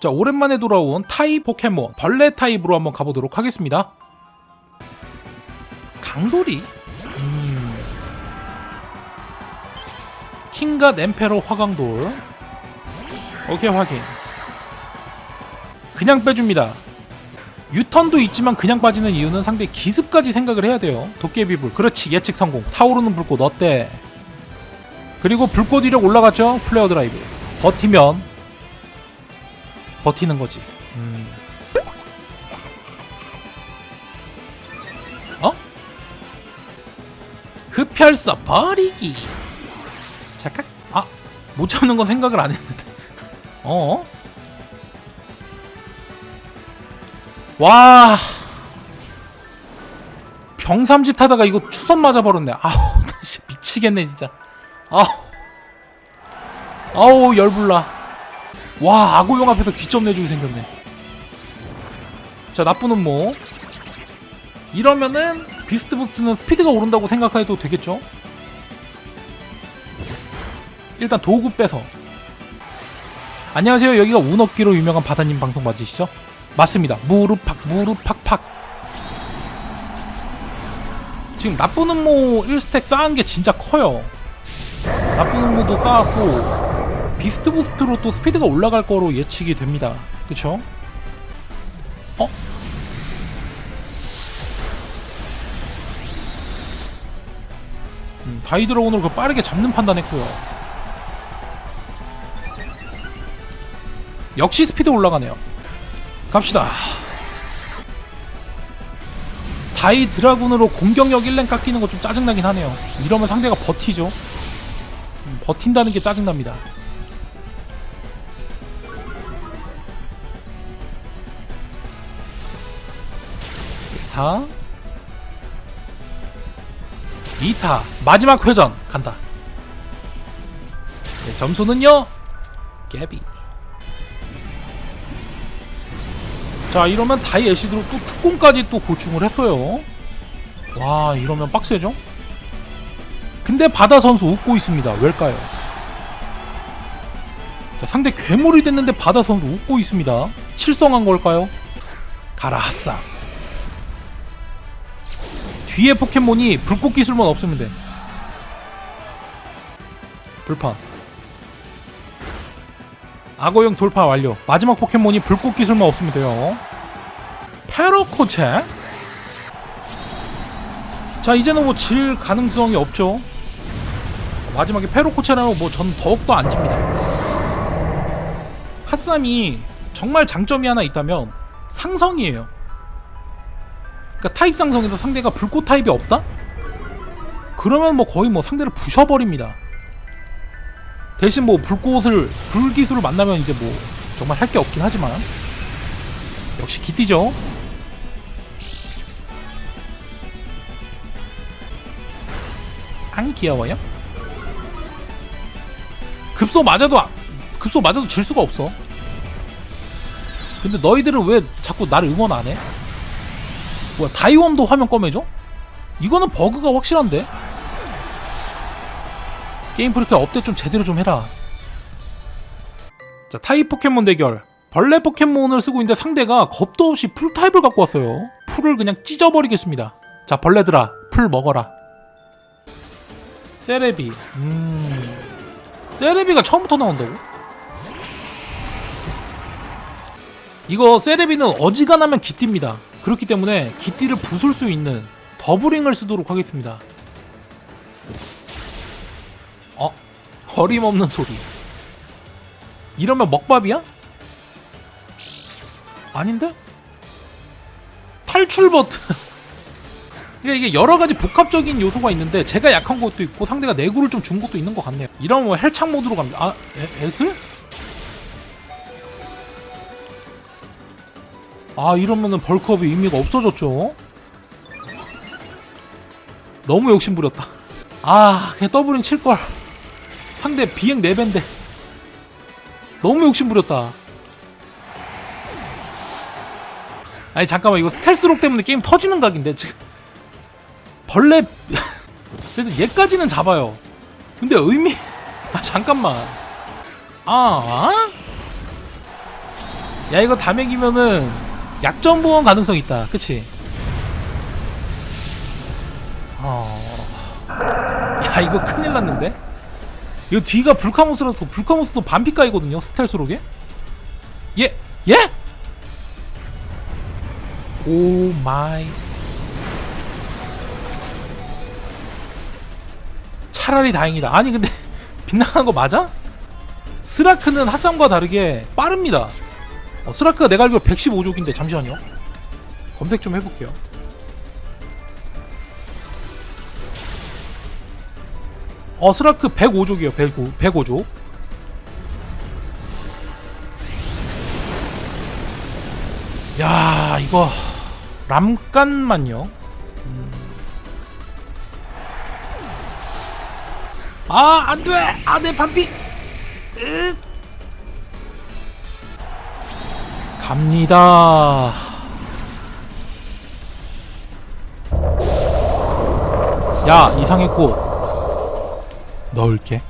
자 오랜만에 돌아온 타입 포켓몬 벌레 타입으로 한번 가보도록 하겠습니다. 강돌이? 음. 킹갓 엠페로 화강돌. 오케이 확인. 그냥 빼줍니다. 유턴도 있지만 그냥 빠지는 이유는 상대 기습까지 생각을 해야 돼요. 도깨비불 그렇지 예측 성공. 타오르는 불꽃 어때? 그리고 불꽃 이력 올라갔죠? 플레어 드라이브. 버티면 버티는 거지. 음. 어? 흡혈서 버리기. 잠깐 아 못 잡는 건 생각을 안 했는데. 어? 와. 병삼짓 하다가 이거 추선 맞아버렸네. 아우 나 진짜 미치겠네 진짜. 아우. 아우 열불나 와 아고용 앞에서 귀점 내주게 생겼네. 자 나쁜 음모. 이러면은 비스트 부스트는 스피드가 오른다고 생각해도 되겠죠? 일단 도구 빼서. 안녕하세요. 여기가 운업기로 유명한 바다님 방송 맞으시죠? 맞습니다. 무릎 팍 무릎 팍팍. 지금 나쁜 음모 1스택 쌓은 게 진짜 커요. 나쁜 음모도 쌓았고 비스트 부스트로 또 스피드가 올라갈 거로 예측이 됩니다. 그쵸? 어? 음, 다이드로운으로 그 빠르게 잡는 판단했고요. 역시 스피드 올라가네요. 갑시다. 다이 드라군으로 공격력 1랭 깎이는 거 좀 짜증나긴 하네요. 이러면 상대가 버티죠. 음, 버틴다는 게 짜증납니다 다 2타. 마지막 회전. 간다. 네, 점수는요? 깨비. 자 이러면 다이 애시드로 또 특공까지 또 보충을 했어요. 와 이러면 빡세죠? 근데 바다 선수 웃고 있습니다. 왜일까요? 자 상대 괴물이 됐는데 바다 선수 웃고 있습니다. 실성한 걸까요? 가라 핫상 뒤에 포켓몬이 불꽃 기술만 없으면 돼 불판 악어용 돌파 완료. 마지막 포켓몬이 불꽃 기술만 없으면 돼요. 페로코체. 자 이제는 뭐 질 가능성이 없죠. 마지막에 페로코체라면 뭐 전 더욱더 안 집니다. 핫삼이 정말 장점이 하나 있다면 상성이에요. 그러니까 타입 상성에서 상대가 불꽃 타입이 없다? 그러면 뭐 거의 뭐 상대를 부셔버립니다. 대신 뭐 불꽃을 불기술을 만나면 이제 뭐 정말 할 게 없긴 하지만 역시 기띠죠. 안 귀여워요? 급소 맞아도 아- 급소 맞아도 질 수가 없어. 근데 너희들은 왜 자꾸 나를 응원 안 해? 뭐야 다이원도 화면 꺼매줘? 이거는 버그가 확실한데? 게임 프리케 업데이트 좀 제대로 좀 해라. 자, 타입 포켓몬 대결. 벌레 포켓몬을 쓰고 있는데 상대가 겁도 없이 풀 타입을 갖고 왔어요. 풀을 그냥 찢어버리겠습니다. 자, 벌레들아, 풀 먹어라. 세레비. 음. 세레비가 처음부터 나온다고? 이거 세레비는 어지간하면 기띠입니다. 그렇기 때문에 기띠를 부술 수 있는 더블링을 쓰도록 하겠습니다. 어? 어림없는 소리. 이러면 먹밥이야? 아닌데? 탈출 버튼. 그러니까 이게 여러 가지 복합적인 요소가 있는데 제가 약한 것도 있고 상대가 내구를 좀 준 것도 있는 것 같네요. 이러면 뭐 헬창 모드로 갑니다. 아, 에, 에슬? 아, 이러면은 벌크업이 의미가 없어졌죠. 너무 욕심부렸다. 아, 그냥 더블링 칠걸. 상대 비행 4배인데. 너무 욕심부렸다. 아니 잠깐만. 이거 스텔스록 때문에 게임 터지는 각인데 지금. 벌레 그래도 얘까지는 잡아요. 근데 의미 아 잠깐만. 아 야 이거 다맥이면은 약점 보험 가능성 있다 그치? 어... 야 이거 큰일 났는데? 이거 뒤가 불카모스라서 불카모스도 반피가이거든요 스텔스록에? 예? 예? 오 마이 차라리 다행이다 아니 근데 빗나간 거 맞아? 스라크는 핫삼과 다르게 빠릅니다 어, 스라크가 내가 알기로 115족인데 잠시만요. 검색 좀 해볼게요. 어 스라크 105족이에요. 105, 105족. 야 이거 람깐만요. 음. 아 안돼! 아내 반피! 으. 갑니다. 야 이상의 꽃. 넣을게.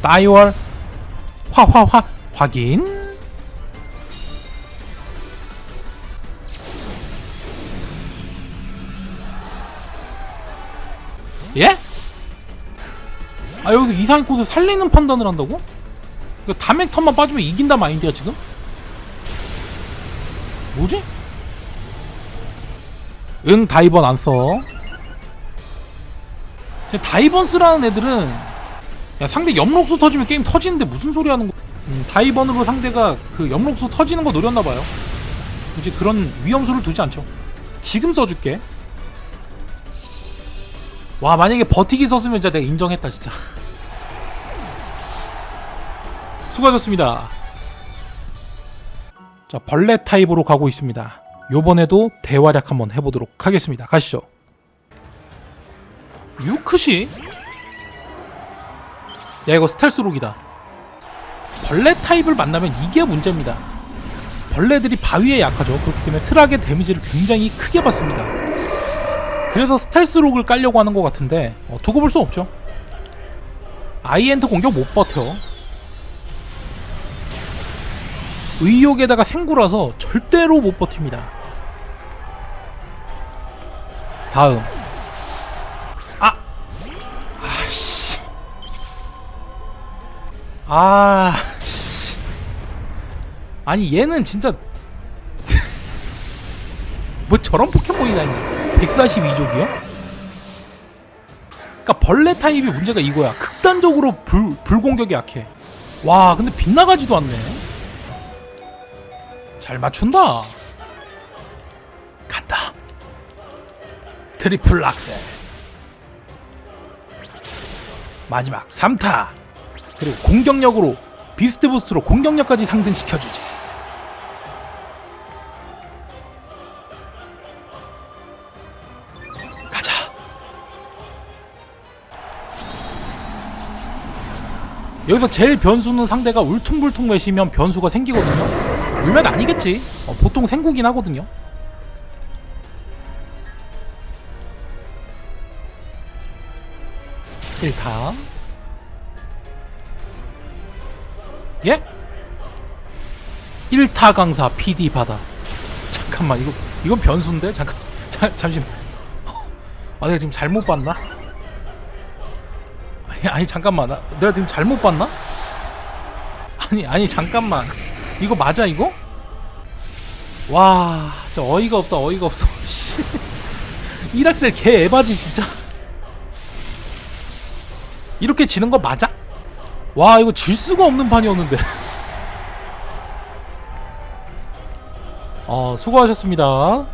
다이월. 화화화. 확인. 예? 아 여기서 이상의 꽃을 살리는 판단을 한다고? 이거 다맥 턴만 빠지면 이긴다 마인드야 지금? 뭐지? 응 다이번 안 써. 다이번 쓰라는 애들은 야 상대 염록수 터지면 게임 터지는데 무슨 소리 하는 거? 음, 다이번으로 상대가 그 염록수 터지는 거 노렸나 봐요. 굳이 그런 위험수를 두지 않죠. 지금 써줄게. 와 만약에 버티기 썼으면 진짜 내가 인정했다 진짜. 수고하셨습니다. 자 벌레 타입으로 가고 있습니다. 요번에도 대활약 한번 해보도록 하겠습니다. 가시죠. 유크시? 야 이거 스텔스록이다. 벌레 타입을 만나면 이게 문제입니다. 벌레들이 바위에 약하죠. 그렇기 때문에 스락의 데미지를 굉장히 크게 받습니다. 그래서 스텔스록을 깔려고 하는 것 같은데 어, 두고 볼 수 없죠. 아이엔트 공격 못 버텨. 의욕에다가 생구라서 절대로 못 버팁니다. 다음. 아! 아씨. 아. 씨. 아니, 얘는 진짜. 뭐 저런 포켓몬이 다 있네. 142족이요? 그니까 벌레 타입이 문제가 이거야. 극단적으로 불, 불공격이 약해. 와, 근데 빗나가지도 않네. 잘 맞춘다. 간다. 트리플 악셀. 마지막 3타. 그리고 공격력으로 비스트 부스트로 공격력까지 상승시켜주지. 가자. 여기서 제일 변수는 상대가 울퉁불퉁 매시면 변수가 생기거든요. 울면 아니겠지. 어, 보통 생구긴 하거든요. 일타 예? 1타 강사 PD 받아. 잠깐만 이거 이건 변수인데 잠깐 자, 잠시만. 아 내가 지금 잘못 봤나? 아니, 아니 잠깐만 나, 내가 지금 잘못 봤나? 아니 아니 잠깐만 이거 맞아 이거? 와, 진짜 어이가 없다, 어이가 없어. 씨. 1악셀 개 에바지, 진짜. 이렇게 지는 거 맞아? 와, 이거 질 수가 없는 판이었는데. 어, 수고하셨습니다.